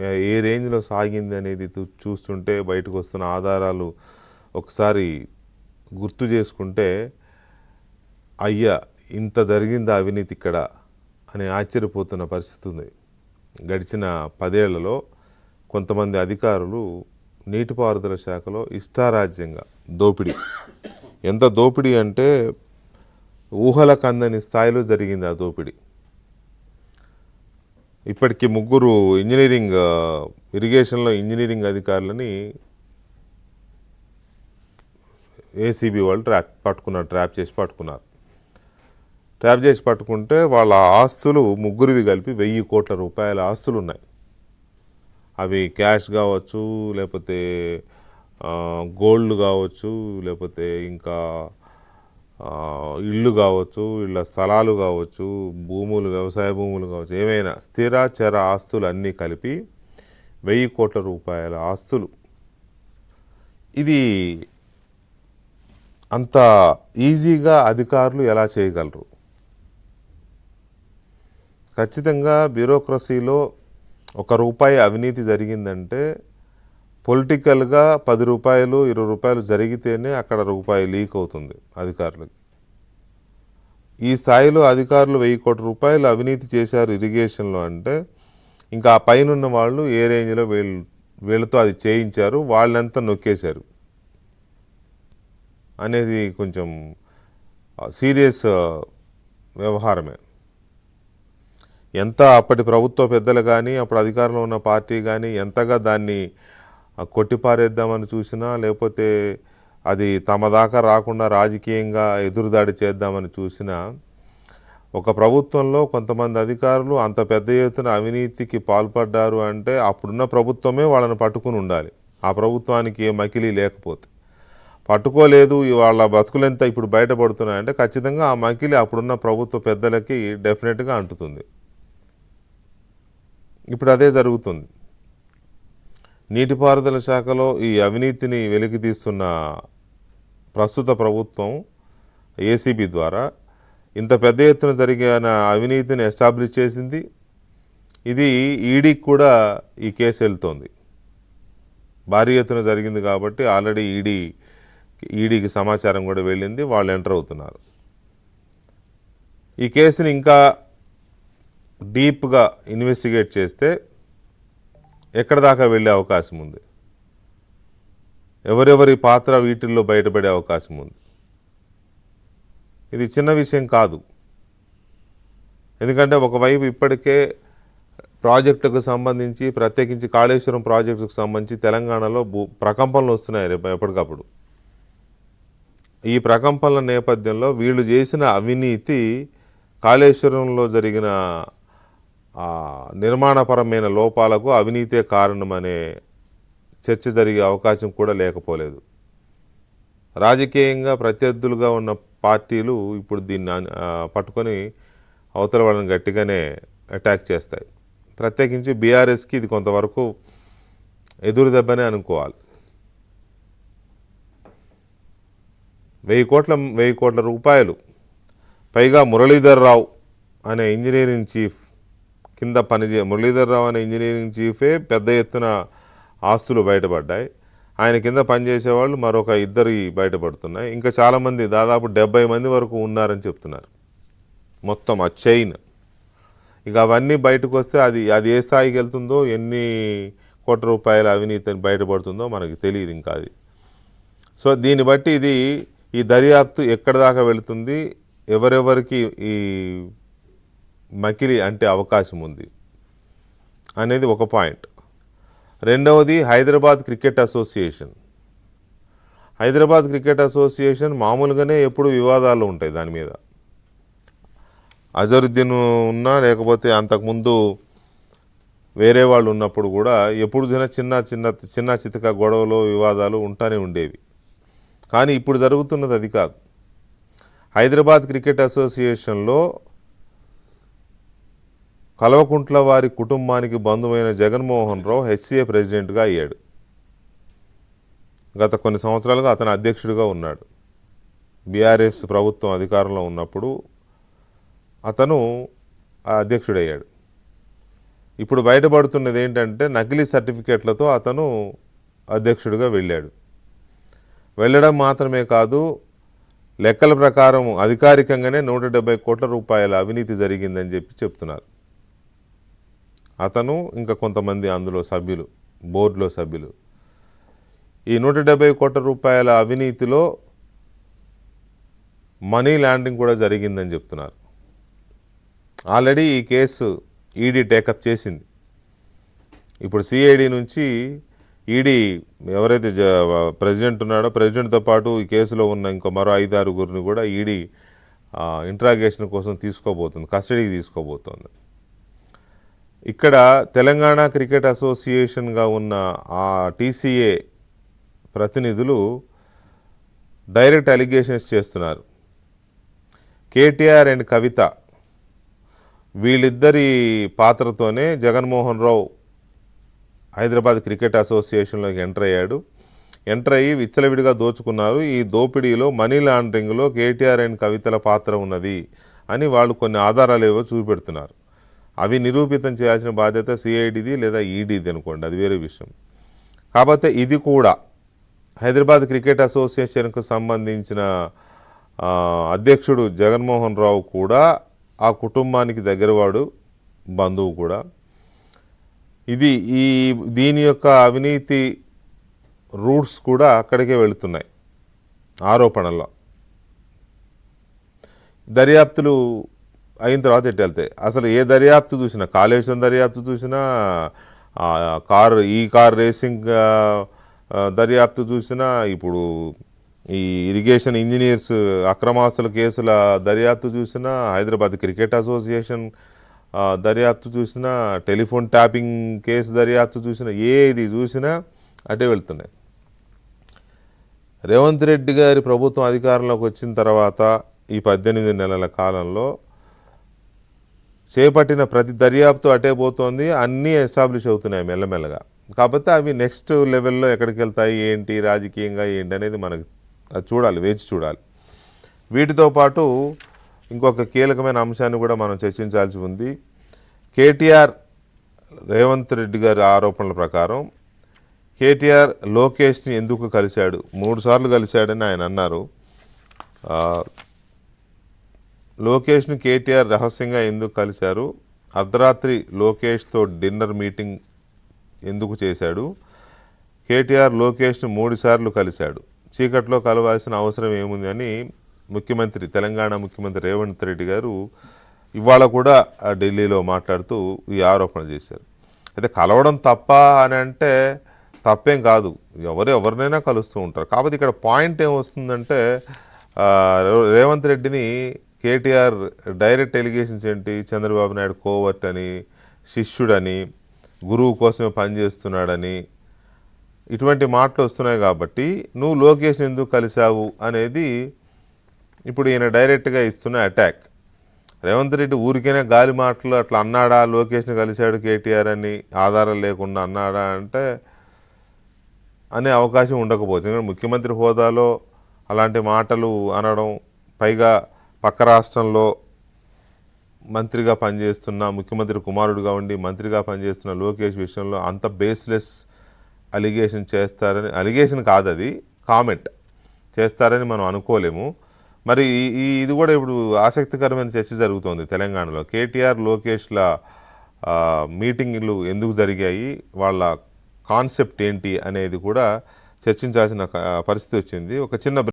ఏ రేంజ్లో సాగింది అనేది చూస్తుంటే బయటకు వస్తున్న ఆధారాలు ఒకసారి గుర్తు చేసుకుంటే అయ్యా ఇంత జరిగిందా అవినీతి ఇక్కడ అని ఆశ్చర్యపోతున్న పరిస్థితి ఉంది. గడిచిన పదేళ్ళలో కొంతమంది అధికారులు నీటిపారుదల శాఖలో ఇష్టారాజ్యంగా దోపిడీ. ఎంత దోపిడీ అంటే ఊహలకు అందని స్థాయిలో జరిగింది ఆ దోపిడీ. ఇప్పటికి ముగ్గురు ఇంజనీరింగ్ ఇరిగేషన్లో ఇంజనీరింగ్ అధికారులని ఏసీబీ వాళ్ళు ట్రాప్ పట్టుకున్నారు ట్రాప్ చేసి పట్టుకున్నారు. ట్రాప్ చేసి పట్టుకుంటే వాళ్ళ ఆస్తులు ముగ్గురివి కలిపి వెయ్యి కోట్ల రూపాయల ఆస్తులు ఉన్నాయి అవి క్యాష్ కావచ్చు లేకపోతే గోల్డ్ కావచ్చు లేకపోతే ఇంకా ఇళ్ళు కావచ్చు ఇళ్ళ స్థలాలు కావచ్చు భూములు వ్యవసాయ భూములు కావచ్చు ఏమైనా స్థిర చర ఆస్తులు అన్నీ కలిపి వెయ్యి కోట్ల రూపాయల ఆస్తులు. ఇది అంత ఈజీగా అధికారులు ఎలా చేయగలరు? ఖచ్చితంగా బ్యూరోక్రసీలో ఒక రూపాయి అవినీతి జరిగిందంటే పొలిటికల్గా పది రూపాయలు ఇరవై రూపాయలు జరిగితేనే అక్కడ రూపాయి లీక్ అవుతుంది అధికారులకి. ఈ స్థాయిలో అధికారులు వెయ్యి కోట్ల రూపాయలు అవినీతి చేశారు ఇరిగేషన్లో అంటే ఇంకా ఆ పైన ఉన్న వాళ్ళు ఏ రేంజ్లో వీళ్ళు వీళ్ళతో అది చేయించారు వాళ్ళంతా నొక్కేశారు అనేది కొంచెం సీరియస్ వ్యవహారమే. ఎంత అప్పటి ప్రభుత్వ పెద్దలు కానీ అప్పుడు అధికారంలో ఉన్న పార్టీ కానీ ఎంతగా దాన్ని కొట్టిపారేద్దామని చూసినా లేకపోతే అది తమ దాకా రాకుండా రాజకీయంగా ఎదురుదాడి చేద్దామని చూసినా ఒక ప్రభుత్వంలో కొంతమంది అధికారులు అంత పెద్ద ఎత్తున అవినీతికి పాల్పడ్డారు అంటే అప్పుడున్న ప్రభుత్వమే వాళ్ళని పట్టుకుని ఉండాలి. ఆ ప్రభుత్వానికి ఏ మకిలీ లేకపోతే. పట్టుకోలేదు వాళ్ళ బతుకులెంత ఇప్పుడు బయటపడుతున్నాయంటే ఖచ్చితంగా ఆ మకిలి అప్పుడున్న ప్రభుత్వ పెద్దలకి డెఫినెట్గా అంటుతుంది. ఇప్పుడు అదే జరుగుతుంది. నీటిపారుదల శాఖలో ఈ అవినీతిని వెలికి తీస్తున్న ప్రస్తుత ప్రభుత్వం ఏసీబీ ద్వారా ఇంత పెద్ద ఎత్తున జరిగిన అవినీతిని ఎస్టాబ్లిష్ చేసింది. ఇది ఈడీకి కూడా ఈ కేసు వెళ్తోంది. భారీ ఎత్తున జరిగింది కాబట్టి ఆల్రెడీ ఈడీ ఈడీకి సమాచారం కూడా వెళ్ళింది. వాళ్ళు ఎంటర్ అవుతున్నారు. ఈ కేసుని ఇంకా డీప్గా ఇన్వెస్టిగేట్ చేస్తే ఎక్కడ దాకా వెళ్ళే అవకాశం ఉంది? ఎవరెవరి పాత్ర వీటిల్లో బయటపడే అవకాశం ఉంది? ఇది చిన్న విషయం కాదు. ఎందుకంటే ఒకవైపు ఇప్పటికే ప్రాజెక్టుకు సంబంధించి ప్రత్యేకించి కాళేశ్వరం ప్రాజెక్టుకు సంబంధించి తెలంగాణలో భూ ప్రకంపనలు వస్తున్నాయి రేపు ఎప్పటికప్పుడు. ఈ ప్రకంపనల నేపథ్యంలో వీళ్ళు చేసిన అవినీతి కాళేశ్వరంలో జరిగిన నిర్మాణపరమైన లోపాలకు అవినీతే కారణమనే చర్చ జరిగే అవకాశం కూడా లేకపోలేదు. రాజకీయంగా ప్రత్యర్థులుగా ఉన్న పార్టీలు ఇప్పుడు దీన్ని పట్టుకొని అవతల వాళ్ళని గట్టిగానే అటాక్ చేస్తాయి. ప్రత్యేకించి బీఆర్ఎస్కి ఇది కొంతవరకు ఎదురు దెబ్బనే అనుకోవాలి. వెయ్యి కోట్ల వెయ్యి కోట్ల రూపాయలు. పైగా మురళీధర్ రావు అనే ఇంజనీరింగ్ చీఫ్ కింద పనిచే మురళీధర్ రావు అనే ఇంజనీరింగ్ చీఫే పెద్ద ఎత్తున ఆస్తులు బయటపడ్డాయి. ఆయన కింద పనిచేసేవాళ్ళు మరొక ఇద్దరు బయటపడుతున్నాయి. ఇంకా చాలామంది దాదాపు డెబ్బై మంది వరకు ఉన్నారని చెప్తున్నారు. మొత్తం ఆ చైన్. ఇక అవన్నీ బయటకు వస్తే అది అది ఏ స్థాయికి వెళ్తుందో ఎన్ని కోట్ల రూపాయల అవినీతి అని బయటపడుతుందో మనకి తెలియదు ఇంకా అది. సో దీన్ని బట్టి ఇది ఈ దర్యాప్తు ఎక్కడి దాకా వెళుతుంది ఎవరెవరికి ఈ మకిలి అంటే అవకాశం ఉంది అనేది ఒక పాయింట్. రెండవది Hyderabad cricket association. Hyderabad cricket association మామూలుగానే ఎప్పుడు వివాదాలు ఉంటాయి దాని మీద. అజరుద్దీన్ ఉన్నా లేకపోతే అంతకుముందు వేరే వాళ్ళు ఉన్నప్పుడు కూడా ఎప్పుడు చూసినా చిన్న చిన్న చిన్న చితక గొడవలు వివాదాలు ఉంటానే ఉండేవి. కానీ ఇప్పుడు జరుగుతున్నది అది కాదు. హైదరాబాద్ క్రికెట్ అసోసియేషన్లో కల్వకుంట్ల వారి కుటుంబానికి బంధువైన జగన్మోహన్ రావు హెచ్సిఏ ప్రెసిడెంట్గా అయ్యాడు. గత కొన్ని సంవత్సరాలుగా అతను అధ్యక్షుడిగా ఉన్నాడు. బీఆర్ఎస్ ప్రభుత్వం అధికారంలో ఉన్నప్పుడు అతను అధ్యక్షుడయ్యాడు. ఇప్పుడు బయటపడుతున్నది ఏంటంటే నకిలీ సర్టిఫికేట్లతో అతను అధ్యక్షుడిగా వెళ్ళాడు. వెళ్ళడం మాత్రమే కాదు లెక్కల ప్రకారం అధికారికంగానే నూట కోట్ల రూపాయల అవినీతి జరిగిందని చెప్పి చెప్తున్నారు. అతను ఇంకా కొంతమంది అందులో సభ్యులు బోర్డులో సభ్యులు. ఈ నూట డెబ్బై కోట్ల రూపాయల అవినీతిలో మనీ ల్యాండింగ్ కూడా జరిగిందని చెప్తున్నారు. ఆల్రెడీ ఈ కేసు ఈడీ టేకప్ చేసింది. ఇప్పుడు సిఐడి నుంచి ఈడీ ఎవరైతే జ ప్రెసిడెంట్ ఉన్నాడో ప్రెసిడెంట్తో పాటు ఈ కేసులో ఉన్న ఇంకో మరో ఐదు ఆరుగురిని కూడా ఈడీ ఇంట్రాగేషన్ కోసం తీసుకోబోతుంది కస్టడీకి తీసుకోబోతోంది. ఇక్కడ తెలంగాణ క్రికెట్ అసోసియేషన్గా ఉన్న ఆ టీసీఏ ప్రతినిధులు డైరెక్ట్ అలిగేషన్స్ చేస్తున్నారు. కేటీఆర్ అండ్ కవిత వీళ్ళిద్దరి పాత్రతోనే జగన్మోహన్ రావు హైదరాబాద్ క్రికెట్ అసోసియేషన్లోకి ఎంటర్ అయ్యాడు. ఎంటర్ అయ్యి విచ్చలవిడిగా దోచుకున్నారు. ఈ దోపిడీలో మనీ లాండరింగ్లో కేటీఆర్ అండ్ కవితల పాత్ర ఉన్నది అని వాళ్ళు కొన్ని ఆధారాలు ఏవో చూపెడుతున్నారు. అవి నిరూపితం చేయాల్సిన బాధ్యత సిఐడిది లేదా ఈడీది అనుకోండి. అది వేరే విషయం. కాకపోతే ఇది కూడా హైదరాబాద్ క్రికెట్ అసోసియేషన్కు సంబంధించిన అధ్యక్షుడు జగన్మోహన్ రావు కూడా ఆ కుటుంబానికి దగ్గరవాడు బంధువు కూడా. ఇది ఈ దీని యొక్క అవినీతి రూట్స్ కూడా అక్కడికే వెళుతున్నాయి ఆరోపణల్లో. దర్యాప్తులు అయిన తర్వాత ఎట్టు వెళ్తాయి అసలు ఏ దర్యాప్తు చూసినా కాళేశ్వరం దర్యాప్తు చూసినా కార్ ఈ కార్ రేసింగ్ దర్యాప్తు చూసినా ఇప్పుడు ఈ ఇరిగేషన్ ఇంజనీర్స్ అక్రమాస్తుల కేసుల దర్యాప్తు చూసినా హైదరాబాద్ క్రికెట్ అసోసియేషన్ దర్యాప్తు చూసినా టెలిఫోన్ ట్యాపింగ్ కేసు దర్యాప్తు చూసినా ఏది చూసినా అటే వెళ్తున్నాయి. రేవంత్ రెడ్డి గారి ప్రభుత్వం అధికారంలోకి వచ్చిన తర్వాత ఈ పద్దెనిమిది నెలల కాలంలో చేపట్టిన ప్రతి దర్యాప్తు అటే పోతోంది అన్నీ ఎస్టాబ్లిష్ అవుతున్నాయి మెల్లమెల్లగా కాకపోతే అవి నెక్స్ట్ లెవెల్లో ఎక్కడికి వెళ్తాయి ఏంటి రాజకీయంగా ఏంటి అనేది మనకు చూడాలి వేచి చూడాలి. వీటితో పాటు ఇంకొక కీలకమైన అంశాన్ని కూడా మనం చర్చించాల్సి ఉంది. కేటీఆర్ రేవంత్ రెడ్డి గారి ఆరోపణల ప్రకారం కేటీఆర్ లోకేష్ని ఎందుకు కలిశాడు? మూడు సార్లు కలిశాడని ఆయన అన్నారు. లోకేష్ను కేటీఆర్ రహస్యంగా ఎందుకు కలిశారు? అర్ధరాత్రి లోకేష్తో డిన్నర్ మీటింగ్ ఎందుకు చేశాడు? కేటీఆర్ లోకేష్ను మూడుసార్లు కలిశాడు. చీకట్లో కలవాల్సిన అవసరం ఏముంది అని ముఖ్యమంత్రి తెలంగాణ ముఖ్యమంత్రి రేవంత్ రెడ్డి గారు ఇవాళ కూడా ఢిల్లీలో మాట్లాడుతూ ఈ ఆరోపణ చేశారు. అయితే కలవడం తప్ప అని అంటే తప్పేం కాదు. ఎవరు ఎవరినైనా కలుస్తూ ఉంటారు. కాకపోతే ఇక్కడ పాయింట్ ఏమొస్తుందంటే రేవంత్ రెడ్డిని కేటీఆర్ డైరెక్ట్ ఎలిగేషన్స్ ఏంటి? చంద్రబాబు నాయుడు కోవర్ట్ అని శిష్యుడని గురువు కోసమే పనిచేస్తున్నాడని ఇటువంటి మాటలు వస్తున్నాయి కాబట్టి నువ్వు లోకేష్ ఎందుకు కలిశావు అనేది ఇప్పుడు ఈయన డైరెక్ట్గా ఇస్తున్న అటాక్ రేవంత్ రెడ్డి ఊరికైనా గాలి మాటలు అట్లా అన్నాడా లోకేష్ని కలిశాడు కేటీఆర్ అని ఆధారం లేకుండా అన్నాడా అంటే అనే అవకాశం ఉండకపోతుంది ముఖ్యమంత్రి హోదాలో అలాంటి మాటలు అనడం పైగా పక్క రాష్ట్రంలో మంత్రిగా పనిచేస్తున్న ముఖ్యమంత్రి కుమారుడుగా ఉండి మంత్రిగా పనిచేస్తున్న లోకేష్ విషయంలో అంత బేస్లెస్ అలిగేషన్ చేస్తారని అలిగేషన్ కాదు అది కామెంట్ చేస్తారని మనం అనుకోలేము. మరి ఈ- ఇది కూడా ఇప్పుడు ఆసక్తికరమైన చర్చ జరుగుతోంది తెలంగాణలో. కేటీఆర్ లోకేష్ల మీటింగ్లు ఎందుకు జరిగాయి వాళ్ళ కాన్సెప్ట్ ఏంటి అనేది కూడా చర్చించాల్సిన పరిస్థితి వచ్చింది. ఒక చిన్న